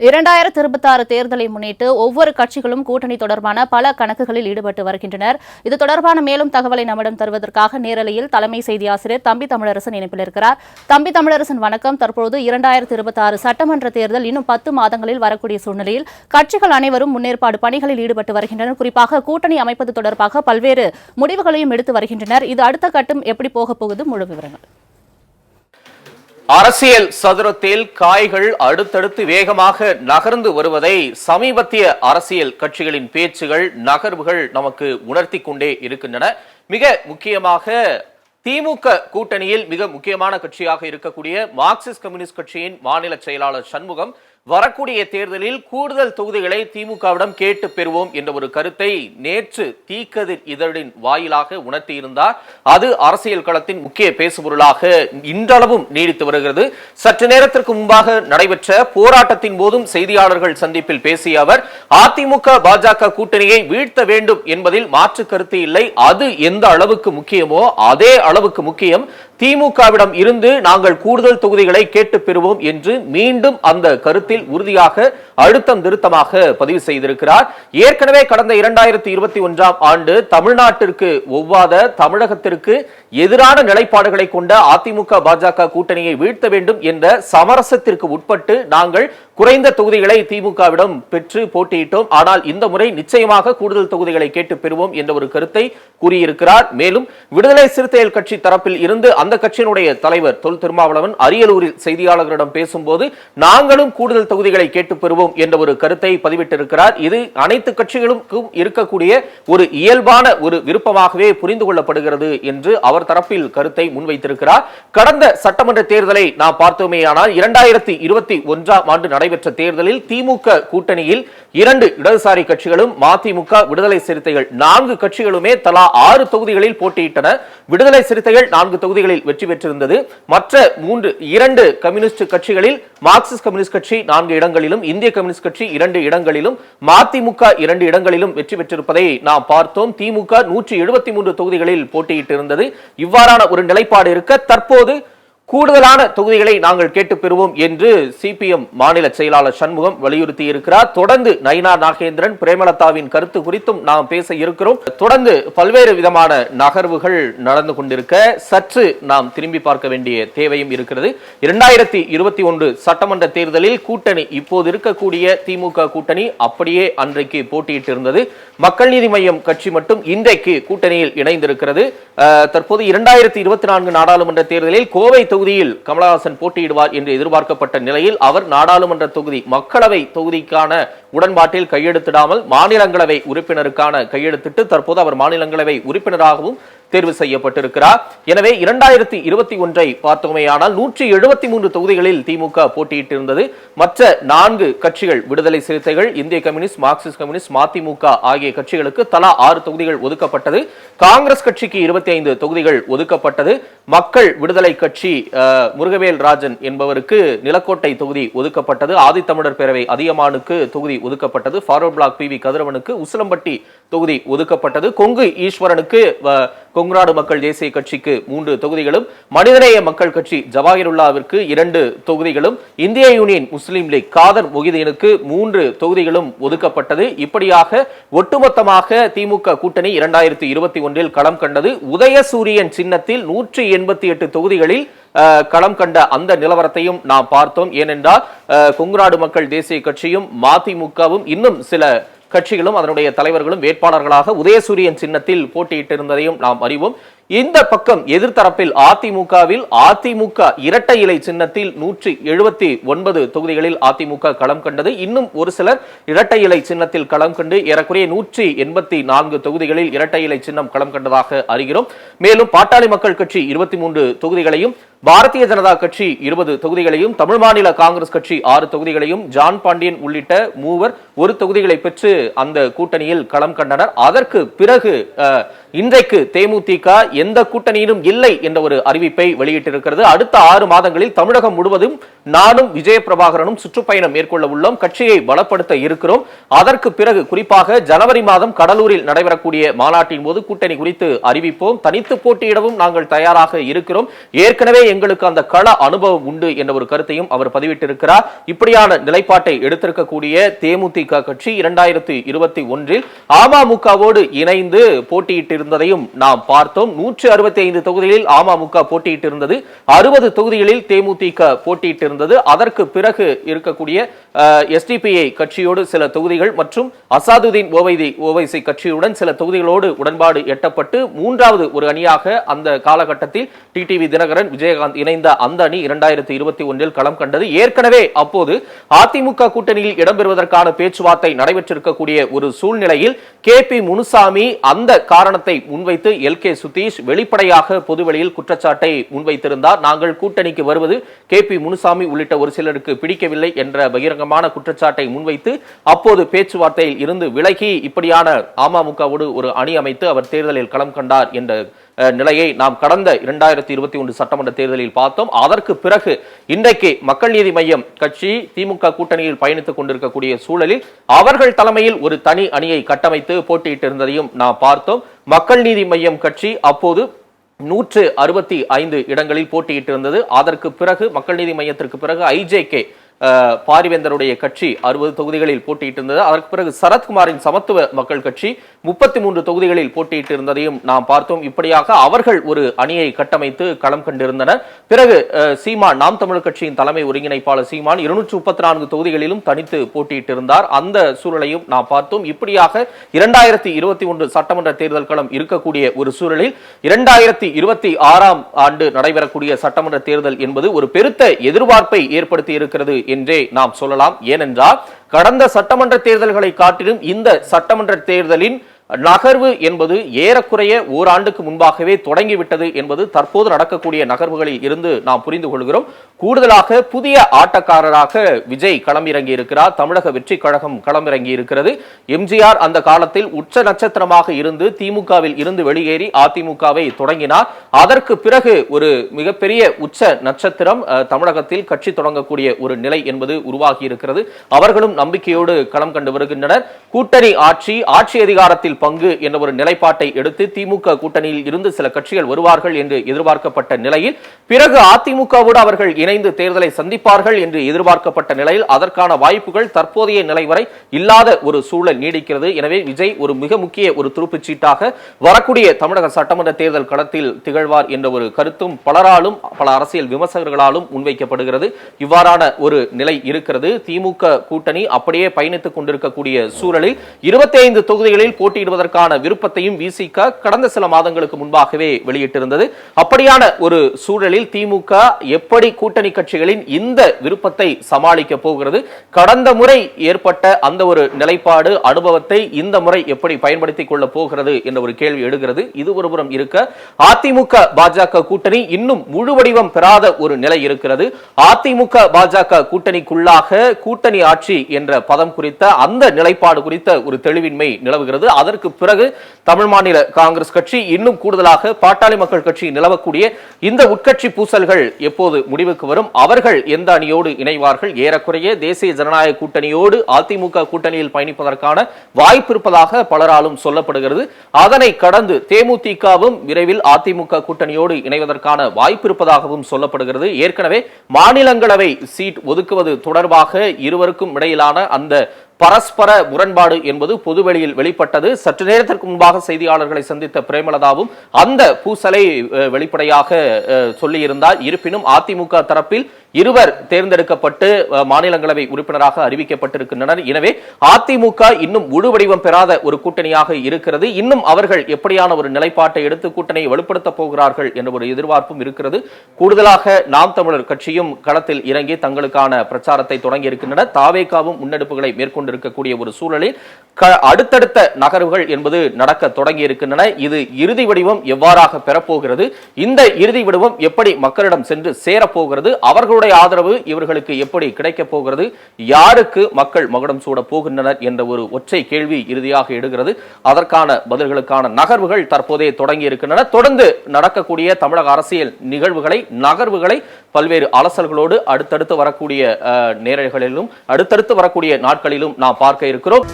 இரண்டாயிரத்தி இருபத்தி ஆறு தேர்தலை முன்னிட்டு ஒவ்வொரு கட்சிகளும் கூட்டணி தொடர்பான பல கணக்குகளில் ஈடுபட்டு வருகின்றனர். இது தொடர்பான மேலும் தகவலை நம்மிடம் தருவதற்காக நேரலையில் தலைமை செய்தி ஆசிரியர் தம்பி தமிழரசன் இணைப்பில் இருக்கிறார். தம்பி தமிழரசன் வணக்கம். தற்போது இரண்டாயிரத்தி இருபத்தி ஆறு சட்டமன்ற தேர்தல் இன்னும் பத்து மாதங்களில் வரக்கூடிய சூழ்நிலையில் கட்சிகள் அனைவரும் முன்னேற்பாடு பணிகளில் ஈடுபட்டு வருகின்றனர். குறிப்பாக கூட்டணி அமைப்பது தொடர்பாக பல்வேறு முடிவுகளையும் எடுத்து வருகின்றனர். இது அடுத்த கட்டம் எப்படி போகப் போகுது? முழு விவரங்கள். அரசியல் சதுரத்தில் காய்கள் அடுத்தடுத்து வேகமாக நகர்ந்து வருவதை சமீபத்திய அரசியல் கட்சிகளின் பேச்சுகள் நகர்வுகள் நமக்கு உணர்த்தி கொண்டே இருக்கின்றன. மிக முக்கியமாக திமுக கூட்டணியில் மிக முக்கியமான கட்சியாக இருக்கக்கூடிய மார்க்சிஸ்ட் கம்யூனிஸ்ட் கட்சியின் மாநில செயலாளர் சண்முகம் வரக்கூடிய தேர்தலில் கூடுதல் தொகுதிகளை திமுகவிடம் கேட்டு பெறுவோம் என்ற ஒரு கருத்தை நேற்று தீக்கதிர் இதழின் வாயிலாக உணர்த்தியிருந்தார். அது அரசியல் களத்தின் முக்கிய பேசுபொருளாக இன்றளவும் நீடித்து வருகிறது. சற்று நேரத்திற்கு முன்பாக நடைபெற்ற போராட்டத்தின் போதும் செய்தியாளர்கள் சந்திப்பில் பேசிய அவர் அதிமுக பாஜக கூட்டணியை வீழ்த்த வேண்டும் என்பதில் மாற்று கருத்து இல்லை. அது எந்த அளவுக்கு முக்கியமோ அதே அளவுக்கு முக்கியம். திமுகவிடம் இருந்து நாங்கள் கூடுதல் தொகுதிகளை கேட்டு பெறுவோம் என்று மீண்டும் அந்த கருத்தில் உறுதியாக அழுத்தம் திருத்தமாக பதிவு செய்திருக்கிறார். ஏற்கனவே கடந்த இரண்டாயிரத்தி இருபத்தி ஒன்றாம் ஆண்டு தமிழ்நாட்டிற்கு ஒவ்வாத தமிழகத்திற்கு எதிரான நிலைப்பாடுகளை கொண்ட அதிமுக பாஜக கூட்டணியை வீழ்த்த வேண்டும் என்ற சமரசத்திற்கு உட்பட்டு நாங்கள் குறைந்த தொகுதிகளை திமுகவிடம் பெற்று போட்டியிட்டோம். ஆனால் இந்த முறை நிச்சயமாக கூடுதல் தொகுதிகளை கேட்டு பெறுவோம் என்ற ஒரு கருத்தை கூறியிருக்கிறார். மேலும் விடுதலை சிறுத்தைகள் கட்சி தரப்பில் இருந்து அந்த கட்சியினுடைய தலைவர் தொல் திருமாவளவன் அரியலூரில் செய்தியாளர்களிடம் பேசும்போது நாங்களும் கூடுதல் தொகுதிகளை கேட்டு பெறுவோம் என்ற ஒரு கருத்தை பதிவிட்டிருக்கிறார். இது அனைத்து கட்சிகளுக்கும் இருக்கக்கூடிய ஒரு இயல்பான ஒரு விருப்பமாகவே புரிந்து கொள்ளப்படுகிறது என்று அவர் தரப்பில் கருத்தை முன்வைத்திருக்கிறார். கடந்த சட்டமன்ற தேர்தலை நாம் பார்த்தோமேயானால் இரண்டாயிரத்தி இருபத்தி ஒன்றாம் ஆண்டு நடைபெற்ற தேர்தலில் திமுக கூட்டணியில் இரண்டு இடதுசாரி கட்சிகளும் மதிமுக விடுதலை சிறுத்தைகள் நான்கு கட்சிகளுமே தலா ஆறு தொகுதிகளில் போட்டியிட்டன. விடுதலை சிறுத்தைகள் நான்கு தொகுதிகளில் வெற்றி பெற்றிருந்தது. மற்ற மூன்று இரண்டு கம்யூனிஸ்ட் கட்சிகளில் மார்க்சிஸ்ட் கம்யூனிஸ்ட் கட்சி நான்கு இடங்களிலும் இந்திய கம்யூனிஸ்ட் கட்சி இரண்டு இடங்களிலும் மதிமுக இரண்டு இடங்களிலும் வெற்றி பெற்றிருப்பதை நாம் பார்த்தோம். திமுக நூற்றி எழுபத்தி மூன்று தொகுதிகளில் போட்டியிட்டிருந்தது. இவ்வாறான ஒரு நிலைப்பாடு இருக்க தற்போது கூடுதலான தொகுதிகளை நாங்கள் கேட்டு பெறுவோம் என்று சிபிஎம் மாநில செயலாளர் சண்முகம் வலியுறுத்தி இருக்கிறார் தொடர்ந்து நயினா நாகேந்திரன் பிரேமலதாவின் கருத்து குறித்தும் நாம் பேச இருக்கிறோம். தொடர்ந்து பல்வேறு விதமான நகர்வுகள் நடந்து கொண்டிருக்க சற்று நாம் திரும்பி பார்க்க வேண்டிய தேவையும் இருக்கிறது. இரண்டாயிரத்தி இருபத்தி ஒன்று சட்டமன்ற தேர்தலில் கூட்டணி இப்போது இருக்கக்கூடிய திமுக கூட்டணி அப்படியே அன்றைக்கு போட்டியிட்டு இருந்தது மக்கள் நீதி மையம் கட்சி மட்டும் இன்றைக்கு கூட்டணியில் இணைந்திருக்கிறது. தற்போது இரண்டாயிரத்தி இருபத்தி நான்கு நாடாளுமன்ற தேர்தலில் கோவை தொகுதியில் கமலஹாசன் போட்டியிடுவார் என்று எதிர்பார்க்கப்பட்ட நிலையில் அவர் நாடாளுமன்ற தொகுதி மக்களவை தொகுதிக்கான உடன்பாட்டில் கையெழுத்திடாமல் மாநிலங்களவை உறுப்பினருக்கான கையெழுத்திட்டு தற்போது அவர் மாநிலங்களவை உறுப்பினராகவும் தேர்வு செய்யப்பட்டிருக்கிறார். எனவே இரண்டாயிரத்தி இருபத்தி ஒன்றை பார்த்தோமேயானால் நூற்றி எழுபத்தி மூன்று தொகுதிகளில் திமுக போட்டியிட்டிருந்தது. மற்ற நான்கு கட்சிகள் விடுதலை சிறுத்தைகள் இந்திய கம்யூனிஸ்ட் மார்க்சிஸ்ட் கம்யூனிஸ்ட் மதிமுக ஆகிய கட்சிகளுக்கு தலா ஆறு தொகுதிகள் ஒதுக்கப்பட்டது. காங்கிரஸ் கட்சிக்கு இருபத்தி ஐந்து தொகுதிகள் ஒதுக்கப்பட்டது. மக்கள் விடுதலை கட்சி முருகவேல் ராஜன் என்பவருக்கு நிலக்கோட்டை தொகுதி ஒதுக்கப்பட்டது. ஆதித்தமிழர் பேரவை அதியமானுக்கு தொகுதி ஒதுக்கப்பட்டது. ஃபார்வர்ட் பிளாக் பி வி கதிரவனுக்கு உசிலம்பட்டி தொகுதி ஒதுக்கப்பட்டது. கொங்கு ஈஸ்வரனுக்கு கொங்குநாடு மக்கள் தேசிய கட்சிக்கு மூன்று தொகுதிகளும் மனிதநேய மக்கள் கட்சி ஜவாஹிருல்லாவிற்கு இரண்டு தொகுதிகளும் இந்திய யூனியன் முஸ்லீம் லீக் காதர் மொஹிதீனுக்கு மூன்று தொகுதிகளும் ஒதுக்கப்பட்டது. இப்படியாக ஒட்டுமொத்தமாக திமுக கூட்டணி இரண்டாயிரத்தி இருபத்தி ஒன்றில் களம் கண்டது. உதயசூரியன் சின்னத்தில் நூற்றி எண்பத்தி எட்டு தொகுதிகளில் களம் கண்ட அந்த நிலவரத்தையும் நாம் பார்த்தோம். ஏனென்றால் கொங்குநாடு மக்கள் தேசிய கட்சியும் மதிமுகவும் இன்னும் சில கட்சிகளும் அதனுடைய தலைவர்களும் வேட்பாளர்களாக உதயசூரியன் சின்னத்தில் போட்டியிட்டிருந்ததையும் நாம் அறிவோம். இந்த பக்கம் எதிர்த்தரப்பில் அதிமுகவில் அதிமுக இரட்டை இலை சின்னத்தில் நூற்றி எழுபத்தி ஒன்பது தொகுதிகளில் அதிமுக களம் கண்டது. இன்னும் ஒரு சிலர் இரட்டை இலை சின்னத்தில் களம் கண்டு ஏறக்குறைய நூற்றி எண்பத்தி நான்கு தொகுதிகளில் இரட்டை இலை சின்னம் களம் கண்டதாக அறிகிறோம். மேலும் பாட்டாளி மக்கள் கட்சி இருபத்தி மூன்று தொகுதிகளையும் பாரதிய ஜனதா கட்சி இருபது தொகுதிகளையும் தமிழ் மாநில காங்கிரஸ் கட்சி ஆறு தொகுதிகளையும் ஜான் பாண்டியன் உள்ளிட்ட மூவர் ஒரு தொகுதிகளை பெற்று அந்த கூட்டணியில் களம் கண்டனர். அதற்கு பிறகு அஹ், இன்றைக்கு தேமுதிக எந்த கூட்டணியிலும் இல்லை என்ற ஒரு அறிவிப்பை வெளியிட்டிருக்கிறது. அடுத்த ஆறு மாதங்களில் தமிழகம் முழுவதும் நானும் விஜய பிரபாகரனும் சுற்றுப்பயணம் மேற்கொள்ள உள்ளோம். கட்சியை பலப்படுத்த இருக்கிறோம். அதற்கு பிறகு குறிப்பாக ஜனவரி மாதம் கடலூரில் நடைபெறக்கூடிய மாநாட்டின் போது கூட்டணி குறித்து அறிவிப்போம். தனித்து போட்டியிடவும் நாங்கள் தயாராக இருக்கிறோம். ஏற்கனவே எங்களுக்கு அந்த கள அனுபவம் உண்டு என்ற ஒரு கருத்தையும் அவர் பதிவிட்டிருக்கிறார். இப்படியான நிலைப்பாட்டை எடுத்திருக்கக்கூடிய தேமுதிக கட்சி இரண்டாயிரத்தி இருபத்தி ஒன்றில் அமமுகவோடு இணைந்து போட்டியிட்டிருந்ததையும் நாம் பார்த்தோம். நூற்று அறுபத்தி ஐந்து தொகுதிகளில் அமமுக போட்டியிட்டிருந்தது. அறுபது தொகுதிகளில் தேமுதிக போட்டியிட்டிருந்தது. இருந்தது. அதற்கு பிறகு இருக்கக்கூடிய எஸ்டிபிஐ கட்சியோடு சில தொகுதிகள் மற்றும் அசாதுதீன் ஓவைதி ஓவைசி கட்சியுடன் சில தொகுதிகளோடு உடன்பாடு எட்டப்பட்டு மூன்றாவது ஒரு அணியாக அந்த காலகட்டத்தில் டிடிவி தினகரன் விஜயகாந்த் இணைந்த அந்த அணி இரண்டாயிரத்தி இருபத்தி ஒன்றில் களம் கண்டது. ஏற்கனவே அப்போது அதிமுக கூட்டணியில் இடம்பெறுவதற்கான பேச்சுவார்த்தை நடைபெற்றிருக்கக்கூடிய ஒரு சூழ்நிலையில் கே பி முனுசாமி அந்த காரணத்தை முன்வைத்து எல் கே சுதீஷ் வெளிப்படையாக பொதுவெளியில் குற்றச்சாட்டை முன்வைத்திருந்தார். நாங்கள் கூட்டணிக்கு வருவது கே பி முனுசாமி உள்ளிட்ட ஒரு சிலருக்கு பிடிக்கவில்லை என்ற பகிரங்கமான குற்றச்சாட்டை முன்வைத்து அப்போது பேச்சுவார்த்தையில் இருந்து விலகி இப்படியான அமமுகவோடு ஒரு அணி அமைத்து அவர் தேர்தலில் களம் கண்டார் என்ற நிலையை நாம் கடந்த இரண்டாயிரத்தி இருபத்தி ஒன்று சட்டமன்ற தேர்தலில் பார்த்தோம். அதற்கு பிறகு இன்றைக்கு மக்கள் நீதி மையம் கட்சி திமுக கூட்டணியில் பயணித்துக் கொண்டிருக்கக்கூடிய சூழலில் அவர்கள் தலைமையில் ஒரு தனி அணியை கட்டமைத்து போட்டியிட்டிருந்ததையும் நாம் பார்த்தோம். மக்கள் நீதி மையம் கட்சி அப்போது நூற்று அறுபத்தி ஐந்து இடங்களில் போட்டியிட்டிருந்தது. அதற்கு பிறகு மக்கள் நீதி மையத்திற்கு பிறகு ஐஜேகே பாரிவேந்தருடைய கட்சி அறுபது தொகுதிகளில் போட்டியிட்டிருந்தது. அதற்கு பிறகு சரத்குமாரின் சமத்துவ மக்கள் கட்சி முப்பத்தி மூன்று தொகுதிகளில் போட்டியிட்டிருந்ததையும் நாம் பார்த்தோம். இப்படியாக அவர்கள் ஒரு அணியை கட்டமைத்து களம் கண்டிருந்தனர். பிறகு சீமான் நாம் தமிழர் கட்சியின் தலைமை ஒருங்கிணைப்பாளர் சீமான் இருநூற்று முப்பத்தி நான்கு தொகுதிகளிலும் தனித்து போட்டியிட்டிருந்தார். அந்த சூழலையும் நாம் பார்த்தோம். இப்படியாக இரண்டாயிரத்தி இருபத்தி ஒன்று சட்டமன்ற தேர்தல் களம் இருக்கக்கூடிய ஒரு சூழலில் இரண்டாயிரத்தி இருபத்தி ஆறாம் ஆண்டு நடைபெறக்கூடிய சட்டமன்ற தேர்தல் என்பது ஒரு பெருத்த எதிர்பார்ப்பை ஏற்படுத்தி இருக்கிறது என்றே நாம் சொல்லலாம். ஏனென்றால் கடந்த சட்டமன்ற தேர்தல்களை காட்டிலும் இந்த சட்டமன்ற தேர்தலின் நகர்வு என்பது ஏறக்குறைய ஓராண்டுக்கு முன்பாகவே தொடங்கிவிட்டது என்பது தற்போது நடக்கக்கூடிய நகர்வுகளில் இருந்து நாம் புரிந்து கொள்கிறோம். கூடுதலாக புதிய ஆட்டக்காரராக விஜய் களமிறங்கி இருக்கிறார். தமிழக வெற்றி கழகம் களமிறங்கி இருக்கிறது. எம்ஜிஆர் அந்த காலத்தில் உச்ச நட்சத்திரமாக இருந்து திமுகவில் இருந்து வெளியேறி அதிமுகவை தொடங்கினார். அதற்கு பிறகு ஒரு மிகப்பெரிய உச்ச நட்சத்திரம் தமிழகத்தில் கட்சி தொடங்கக்கூடிய ஒரு நிலை என்பது உருவாகி இருக்கிறது. அவர்களும் நம்பிக்கையோடு களம் கண்டு வருகின்றனர். கூட்டணி ஆட்சி ஆட்சி அதிகாரத்தில் பங்கு என்ற ஒரு நிலைப்பாட்டை எடுத்து திமுக கூட்டணியில் இருந்து சில கட்சிகள் வருவார்கள் என்று எதிர்பார்க்கப்பட்ட நிலையில் பிறகு அதிமுகவோடு அவர்கள் இணைந்து தேர்தலை சந்திப்பார்கள் என்று எதிர்பார்க்கப்பட்ட நிலையில் அதற்கான வாய்ப்புகள் தற்போதைய நிலை வரை இல்லாத ஒரு சூழல் நீடிக்கிறது. எனவே விஜய் ஒரு மிக முக்கிய ஒரு துருப்புச் சீட்டாக வரக்கூடிய தமிழக சட்டமன்ற தேர்தல் களத்தில் திகழ்வார் என்ற ஒரு கருத்தும் பலராலும் பல அரசியல் விமர்சகர்களாலும் முன்வைக்கப்படுகிறது. இவ்வாறான ஒரு நிலை இருக்கிறது. திமுக கூட்டணி அப்படியே பயணித்துக் கொண்டிருக்கக்கூடிய சூழலில் இருபத்தி ஐந்து தொகுதிகளில் போட்டியிடுவதற்கான விருப்பத்தையும் விசிக கடந்த சில மாதங்களுக்கு முன்பாகவே வெளியிட்டிருந்தது. அப்படியான ஒரு சூழலில் திமுக எப்படி கூட்டணி கட்சிகளின் இந்த விருப்பத்தை சமாளிக்க போகிறது? கடந்த முறை ஏற்பட்ட அந்த ஒரு நிலைப்பாடு அனுபவத்தை இந்த முறை எப்படி பயன்படுத்திக் கொள்ள போகிறது என்ற ஒரு கேள்வி எழுகிறது. இது ஒருபுறம் இருக்க அதிமுக பாஜக கூட்டணி இன்னும் முழு வடிவம் பெறாத ஒரு நிலை இருக்கிறது. அதிமுக பாஜக கூட்டணிக்குள்ளாக கூட்டணி ஆட்சி என்ற பதம் குறித்த அந்த நிலைப்பாடு குறித்த ஒரு தெளிவின்மை நிலவுகிறது. அதற்கு பிறகு தமிழ் மாநில காங்கிரஸ் கட்சி இன்னும் கூடுதலாக பாட்டாளி மக்கள் கட்சி நிலவக்கூடிய இந்த உட்கட்சி பூசல்கள் எப்போது முடிவுக்கு வரும்? அவர்கள் எந்த அணியோடு இணைவார்கள்? ஏறக்குறைய தேசிய ஜனநாயக கூட்டணியோடு அதிமுக கூட்டணியில் பயணிப்பதற்கான வாய்ப்பு இருப்பதாக பலராலும் சொல்லப்படுகிறது. அதனை கடந்து தேமுதிகவும் விரைவில் அதிமுக கூட்டணியோடு இணைவதற்கான வாய்ப்பு இருப்பதாகவும் சொல்லப்படுகிறது. ஏற்கனவே மாநிலங்களவை சீட் ஒதுக்குவது தொடர்பாக இருவருக்கும் இடையிலான அந்த பரஸ்பர முரண்பாடு என்பது பொதுவெளியில் வெளிப்பட்டது. சற்று நேரத்திற்கு முன்பாக செய்தியாளர்களை சந்தித்த பிரேமலதாவும் அந்த பூசலை வெளிப்படையாக சொல்லியிருந்தார். இருப்பினும் அதிமுக தரப்பில் இருவர் தேர்ந்தெடுக்கப்பட்டு மாநிலங்களவை உறுப்பினராக அறிவிக்கப்பட்டிருக்கின்றனர். எனவே அதிமுக இன்னும் முழு வடிவம் பெறாத ஒரு கூட்டணியாக இருக்கிறது. இன்னும் அவர்கள் எப்படியான ஒரு நிலைப்பாட்டை எடுத்து கூட்டணியை வலுப்படுத்த போகிறார்கள் என்ற ஒரு எதிர்பார்ப்பும் இருக்கிறது. கூடுதலாக நாம் தமிழர் கட்சியும் களத்தில் இறங்கி தங்களுக்கான பிரச்சாரத்தை தொடங்கி இருக்கின்றனர் தாவேகாவும் முன்னெடுப்புகளை மேற்கொண்டிருக்கக்கூடிய ஒரு சூழலில் அடுத்தடுத்த நகர்வுகள் என்பது நடக்க தொடங்கி இருக்கின்றன. இது இறுதி வடிவம் எவ்வாறாக பெறப்போகிறது? இந்த இறுதி வடிவம் எப்படி மக்களிடம் சென்று சேரப்போகிறது அவர்களுடைய மக்களுடைய ஆதரவு இவர்களுக்கு எப்படி கிடைக்கப் போகிறது? யாருக்கு மக்கள் மகுடம் சூட போகின்றனர் என்ற ஒரு ஒற்றை கேள்வி இறுதியாக எடுகிறது அதற்கான பதில்களுக்கான நகர்வுகள் தற்போதே தொடங்கி இருக்கின்றன. தொடர்ந்து நடக்கக்கூடிய தமிழக அரசியல் நிகழ்வுகளை நகர்வுகளை பல்வேறு அலசல்களோடு அடுத்தடுத்து வரக்கூடிய நேரங்களிலும் அடுத்தடுத்து வரக்கூடிய நாட்களிலும் நாம் பார்க்க இருக்கிறோம்.